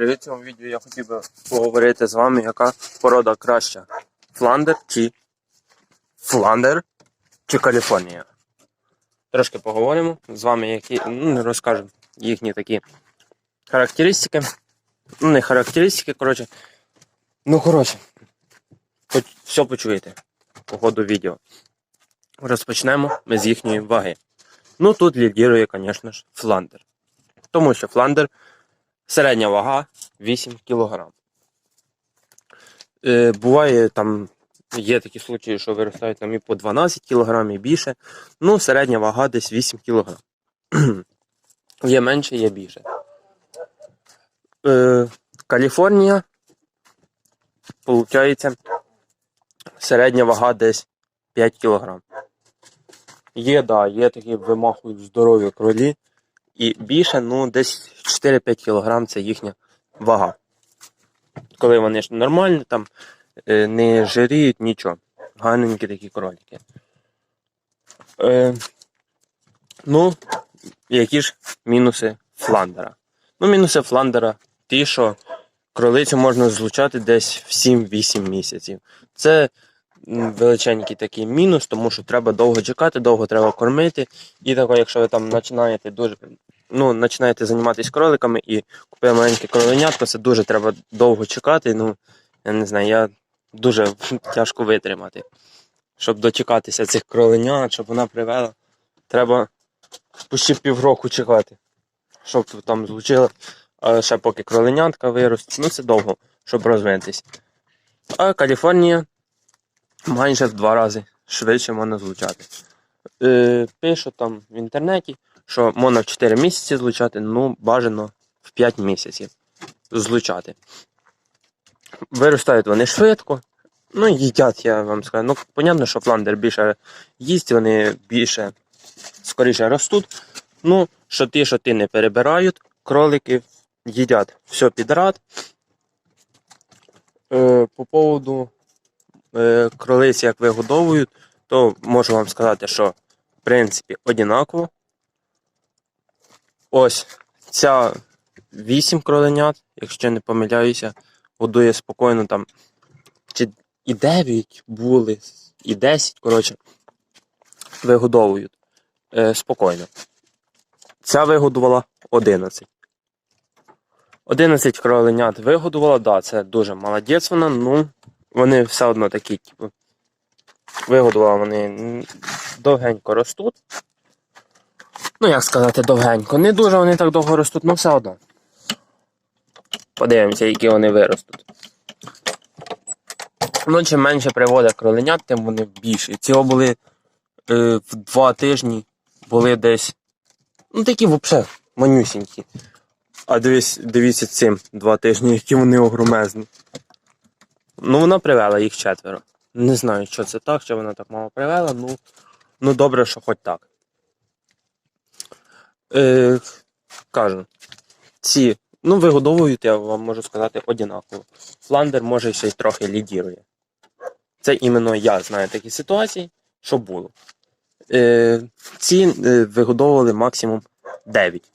В цьому відео я хотів би поговорити з вами, яка порода краща. Фландер чи Фландер чи Каліфорнія. Трошки поговоримо з вами, які ну, розкажемо їхні такі характеристики. Ну, не характеристики, коротше. Ну, коротше, все почуєте по ходу відео. Розпочнемо ми з їхньої ваги. Ну, тут лідірує, звісно ж, Фландер. Тому що Фландер середня вага 8 кг. Е, буває там, є такі случаї, що виростають там і по 12 кг і більше. Ну, середня вага десь 8 кг. є менше, є більше. Е, Каліфорнія, виходить, середня вага десь 5 кг. Є, да, є такі вимахують здорові кролі. І більше, ну, десь 4-5 кг це їхня вага. Коли вони ж нормальні, там е, не жиріють нічого. Гарненькі такі кролики. Е, ну, які ж мінуси фландера? Ну, мінуси фландера ті, що кролицю можна злучати десь в 7-8 місяців. Це величенький такий мінус, тому що треба довго чекати, довго треба кормити. І тако, якщо ви там починаєте дуже ну, починаєте займатися кроликами і купили маленьке кроленятко, це дуже треба довго чекати. Ну, я не знаю, я дуже тяжко витримати. Щоб дочекатися цих кроленят, щоб вона привела, треба почти півроку чекати. Щоб там злучили, а ще поки кроленятка виростуть. Ну це довго, щоб розвинутись. А Каліфорнія майже в два рази швидше можна злучати. Е, пишу там в інтернеті, що можна в 4 місяці злучати, ну бажано в 5 місяців злучати. Виростають вони швидко. Ну, їдять, я вам скажу. Ну, понятно, що фландер більше їсть, вони більше скоріше ростуть. Ну, що ті, що ти не перебирають, кролики їдять все підряд. Е, по поводу кролиць, як вигодовують, то можу вам сказати, що в принципі однаково. Ось ця 8 кроленят, якщо не помиляюся, годує спокійно там. Чи і 9 були, і 10, коротше, вигодовують е, спокійно. Ця вигодувала 11. 11 кроленят вигодувала, да, це дуже молодець вона, ну вони все одно такі, типу, вигодувала вони довгенько ростуть. Ну, як сказати, довгенько. Не дуже вони так довго ростуть, але все одно. Подивимося, які вони виростуть. Ну, чим менше приводить кроленят, тим вони більші. Ці були е, в два тижні, були десь. Ну, такі взагалі манюсінькі. А дивись, дивіться цим два тижні, які вони огромезні. Ну, вона привела їх четверо. Не знаю, що це так, що вона так мало привела, ну, ну добре, що хоч так. Е, кажу, ці, ну, вигодовують, я вам можу сказати, однаково. Фландер може ще й трохи лідірує. Це іменно я знаю такі ситуації, що було. Е, ці е, вигодовували максимум 9.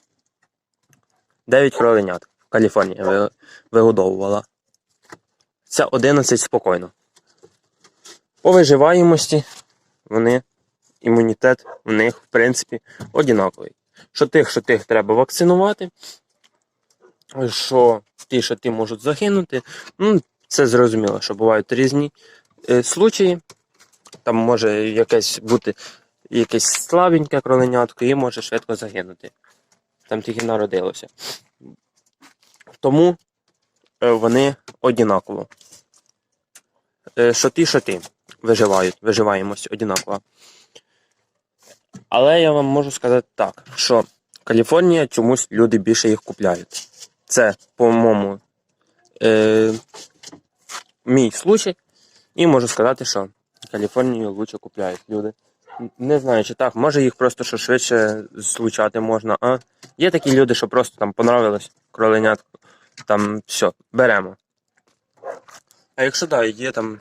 9 кроленят. Каліфорнія ви- вигодовувала. Це 11 спокійно. По виживаємості вони, імунітет в них, в принципі, однаковий. Що тих, що тих треба вакцинувати, що ті, що ті можуть загинути. Ну, це зрозуміло, що бувають різні е, случаї. Там може якесь бути якесь слабеньке кроленятко і може швидко загинути. Там тільки народилося. Тому вони однаково. Е, ті, що ті виживають, виживаємось однаково. Але я вам можу сказати так, що Каліфорнія чомусь люди більше їх купляють. Це, по-моєму, е, мій случай. І можу сказати, що Каліфорнію лучше купляють люди. Не знаю, чи так, може їх просто що швидше злучати можна, а є такі люди, що просто там понравилось кроленятко, там все, беремо. А якщо так, є там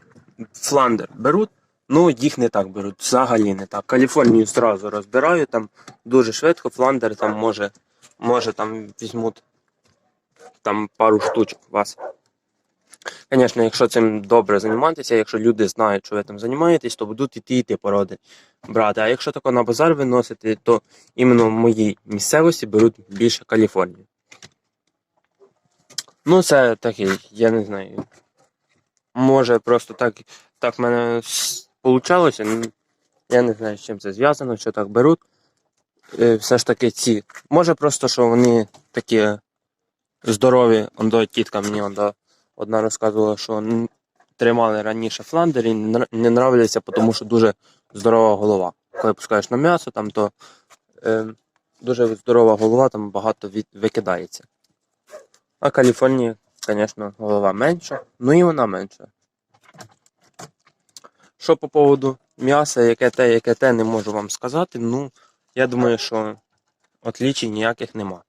фландер беруть, ну їх не так беруть, взагалі не так. Каліфорнію зразу розбирають, там дуже швидко, фландер там може, може там візьмуть там пару штучок вас. Звісно, якщо цим добре займатися, якщо люди знають, що ви там займаєтесь, то будуть іти і ті породи брати. А якщо тако на базар виносити, то іменно в моїй місцевості беруть більше Каліфорнію. Ну, це такий, я не знаю. Може, просто так, так в мене вийшло. Я не знаю, з чим це зв'язано, що так беруть. Е, Все ж таки ці. Може просто, що вони такі здорові. Ондо тітка мені ондо, одна розказувала, що тримали раніше фландер і не нравляться, тому що дуже здорова голова. Коли пускаєш на м'ясо, там, то е, дуже здорова голова, там багато від, викидається. А Каліфорнії, звісно, голова менша, ну і вона менша. Що по поводу м'яса, яке те, яке те, не можу вам сказати. Ну, я думаю, що отлічень ніяких нема.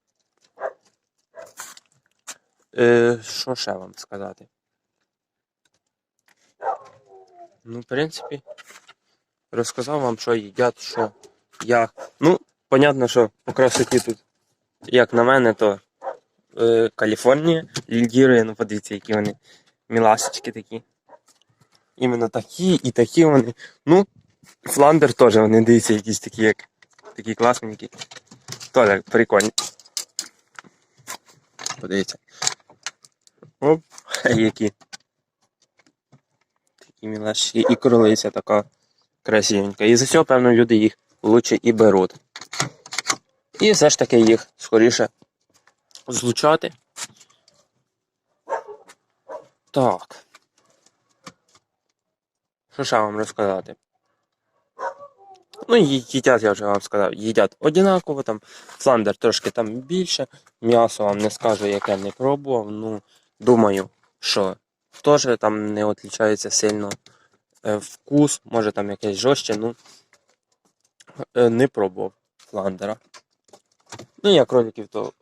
Е, що ще вам сказати? Ну, в принципі, розказав вам, що їдять, що як. Ну, понятно, що по красоті тут, як на мене, то Каліфорнія лідірує, ну подивіться, які вони міласочки такі. Іменно такі і такі вони. Ну, Фландер теж вони дивіться, якісь такі, як такі класненькі. Теж прикольні. Подивіться. Оп, які. Такі мілашки. І кролиця така красивенька. І за цього, певно, люди їх лучше і беруть. І все ж таки їх скоріше злучати. Так. Що ще вам розказати? Ну, їдять, я вже вам сказав, їдять однаково, там фландер трошки там більше, м'ясо вам не скажу, яке не пробував. Ну, думаю, що теж там не відрізняється сильно е, вкус, може там якесь жорстче, ну е, не пробував фландера. Ну, я кроликів то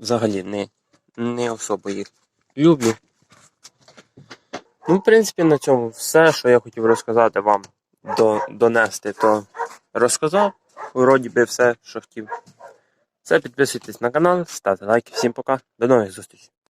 взагалі не, не особо їх люблю. Ну, в принципі, на цьому все, що я хотів розказати вам до, донести, то розказав. Вроді би все, що хотів. Все, підписуйтесь на канал, ставте лайки. Всім пока. До нових зустрічей.